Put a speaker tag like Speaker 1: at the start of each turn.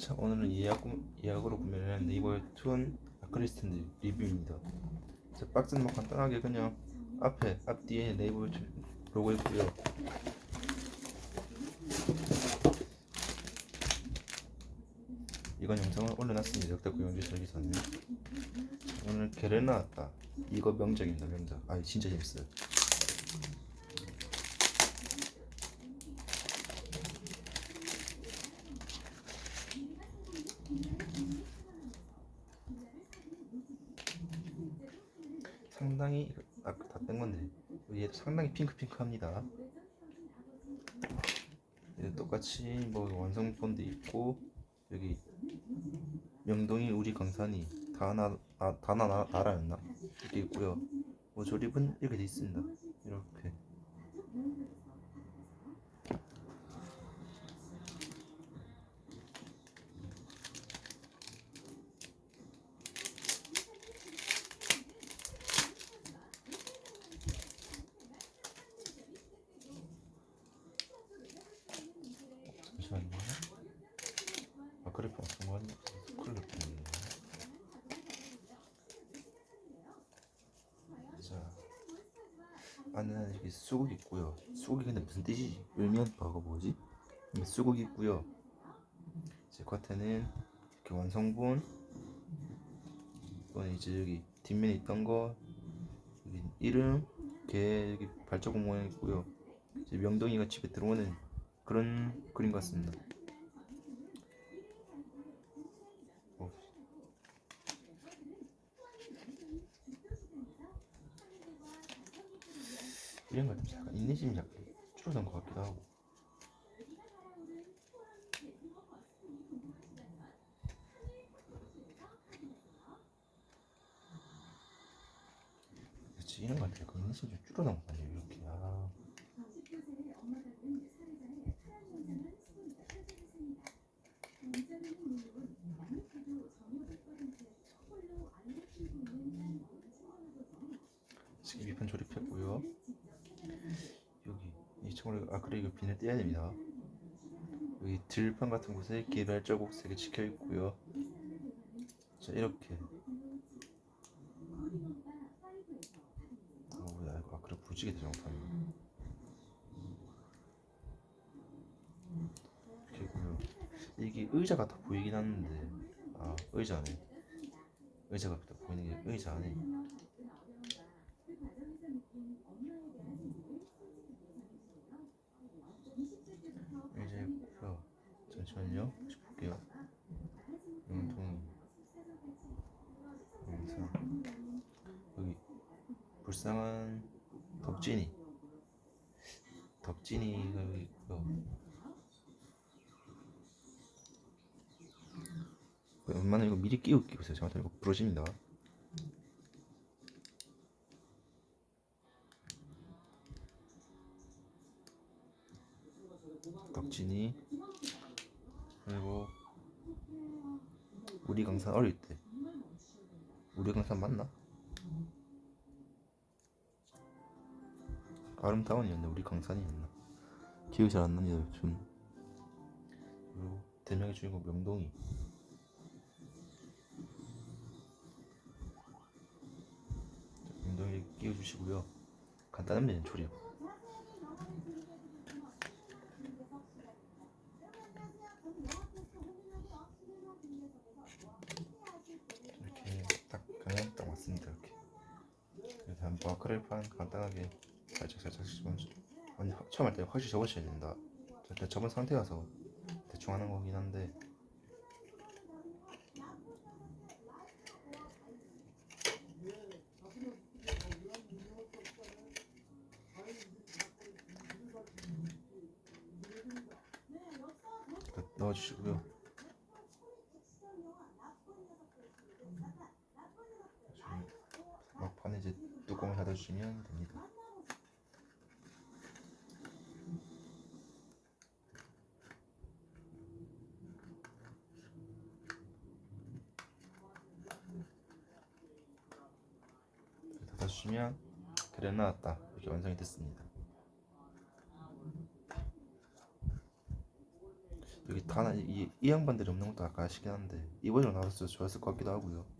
Speaker 1: 자 오늘은 예약, 예약으로 구매를 한 네이버 웹툰 아크릴 스탠드 리뷰입니다. 자 박스는 뭐 간단하게 그냥 앞에 앞뒤에 네이버 로고 있고요. 이건 영상을 올려놨습니다. 역대급 연주 설계사는 오늘 개를 나왔다. 이거 명작입니다 명작. 아 진짜 재밌어요 상당히 아까 다 뺀 건데 얘 상당히 핑크핑크합니다. 얘 똑같이 뭐 완성본도 있고 여기 명동이 우리 강산이 다나 아, 다나 나- 나라였나 이렇게 있고요. 뭐 조립은 이렇게 돼 있습니다. 이렇게 잠시만요. 아 그래프 잠깐만 클럽 때문에. 자 안에는 여기 수국 있고요. 수국이 근데 무슨 뜻이지? 의미한 바가 뭐지? 수국 있고요. 제 겉에는 이렇게 완성본 이거는 이제 여기 뒷면에 있던 거 여기 이름 개 여기 발자국 모양 있고요. 이제 명동이가 집에 들어오는 그런 그림 같습니다. 어. 이런 거좀 약간 인내심이 약간 줄어든 것 같기도 하고. 그렇지 이런 거 같아. 그 인내심이 좀 줄어든 것 같아요. 이렇게. 아. 지금 위판 조립했고요. 여기 이 청을 아크릴그 빈을 떼야 됩니다. 여기 들판 같은 곳에 개발 자국 색이 찍혀 있고요. 자 이렇게. 어, 야 이거 아크릴 부지게 잘못하네. 이렇게고요. 이게 의자가 다 보이긴 하는데 아 의자네. 의자가 다 보이는 게 의자 안에. 이제 그 잠시만요. 볼게요. 영통 영상 여기 불쌍한 덕진이 덕진이가 여기 있고요. 웬만하면 이거 미리 끼고 끼고 있어요. 잠깐만 이거 부러집니다. 덕진이 그리고 우리 강산 어릴 때. 우리 강산 맞나? 아름다운이었네. 우리 강산이었나? 기억이 잘 안 납니다 요즘. 그리고 대명의 주인공 명동이. 명동이 끼워주시고요. 간단합니다 조립 이렇게 딱 맞습니다 이렇게. 그래서 한번 아크릴판 간단하게 살짝 살짝 씹어 아니 처음 할때 확실히 접으셔야 된다. 일단 접은 상태여서 대충 하는 거긴 한데. 이렇게 넣어주시고요 막판에 이제 뚜껑을 닫아주시면 됩니다. 닫아주시면 그래 나왔다 이렇게 완성이 됐습니다. 여기 다 하나 이, 이 양반들이 없는 것도 아까 아쉽긴 한데 이번으로 나왔어도 좋았을 것 같기도 하고요